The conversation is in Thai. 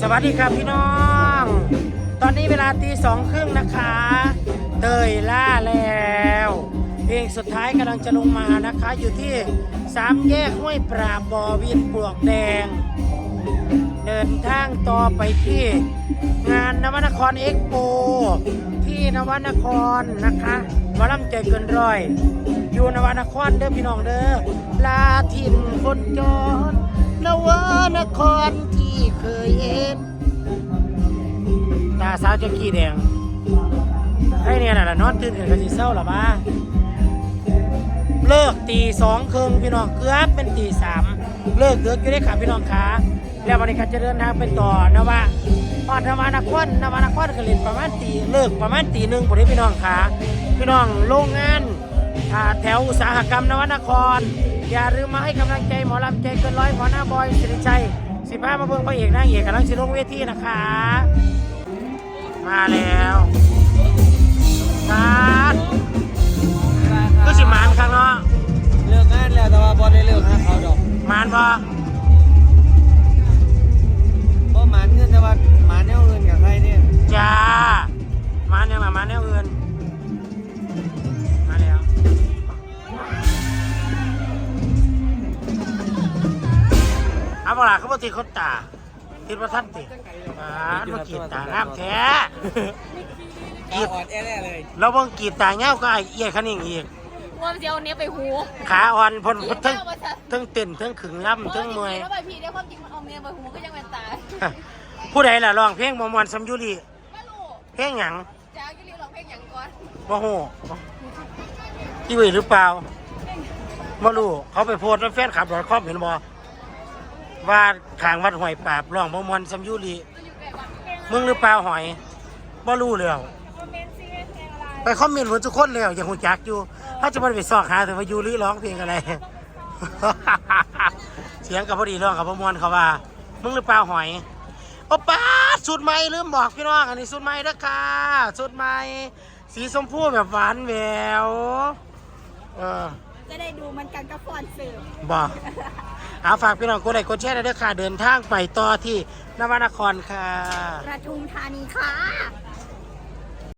สวัสดีครับพี่น้อง ตอนนี้เวลาตีสองครึ่งนะคะ เตยล่าแล้วเพลงสุดท้ายกำลังจะลงมานะคะ อยู่ที่สามแยกห้วยปราบบอวินปลวกแดง เดินทางต่อไปที่งานนวนครเอ็กโป ที่นวนครนะคะมาล่ำใจเกินร้อย อยู่นวนครเด้อพี่น้องเด้อลาทินคนจร นวนครที่เคยเห็น ตาสาวจะกี้แดงให้เนี่ยน่ะนอนตื่นกันก็สิเศร้าหรอบ้าเลิกตีสองครึ่งพี่น้องเกือบเป็นตีสามเลิกเดือกอยู่ได้ค่ะพี่น้องขาแล้ววันนี้ก็จะเดินทางไปต่อนะว่าพอดนวานครนวานครก็เล่นประมาณตีเลิกประมาณตีหนึ่งพอดีพี่น้องขาพี่น้องโรงงานแถวอุตสาหกรรมนวานคร อย่าลืมมาให้กำลังใจหมอลำใจเกินร้อยหมอหน้าบอยสิริชัยสิบห้ามาเบิ่งพระเอกนางเอกกำลังสิลงเวทีนะคะ มาแล้วสาดก็สิหมานครับเนาะเลิกงานแล้วแต่ว่าบอได้เลิกหาเขาดอกหมานบ่เพราะหมานเงินแต่ว่าหมานแนวอื่นกับใคร เอาบ่ล่ะเขาบ่ติดคนตาติดว่าท่านติดอ่ามากีดตางามแท้กีดอ่อนแอๆเลย แล้วเบิ่งกีดตาเงาก็ไอ้เอี้ยคันนิ่งอีกว่ามันจะเอาเนี้ยไปหูขาอ่อนพนพี่ทั้งเอามาจากทั้งเต้นทั้งขึงล่ำทั้งมวยแล้วไปพี่ได้ความจริงมันเอาเนี้ยไปหูก็ยังเป็นตายผู้ใดล่ะร้องเพลงมอมวนซัมยุรีไม่รู้เพลงหยังจ้ากิริร้องเพลงอย่างก่อนบ่ฮู้ที่วีหรือเปล่าบ่รู้เขาไปโพสต์ในแฟนคลับดอทคอมเห็นบ่ ว่าทางวัดหอยปราบร้องมอมวนซัมยุรีจะอยู่ใกล้บ้านมึงหรือเปล่าหอยบ่รู้แล้วไปคอมเมนต์หมดทุกคนแล้วยังฮู้จักอยู่ ถ้าจะบ่ได้ไปซอกหาแต่ว่ายูริร้องเพลงอะไร เสียงกับพอดีร้องกับพมวนเขาว่า มึงหรือเปล่าหอยโอป้าสูตรใหม่ลืมบอกพี่น้องอันนี้สูตรใหม่เด้อค่ะสูตรใหม่สีชมพูแบบหวานแหววเออ จะได้ดูมันกันกับฟอนเสิร์ฟบอกเอาฝากพี่น้องกดไลค์กดแชร์ด้วยเด้อค่ะเดินทางไปต่อที่นวนครค่ะ ประทุมธานีค่ะ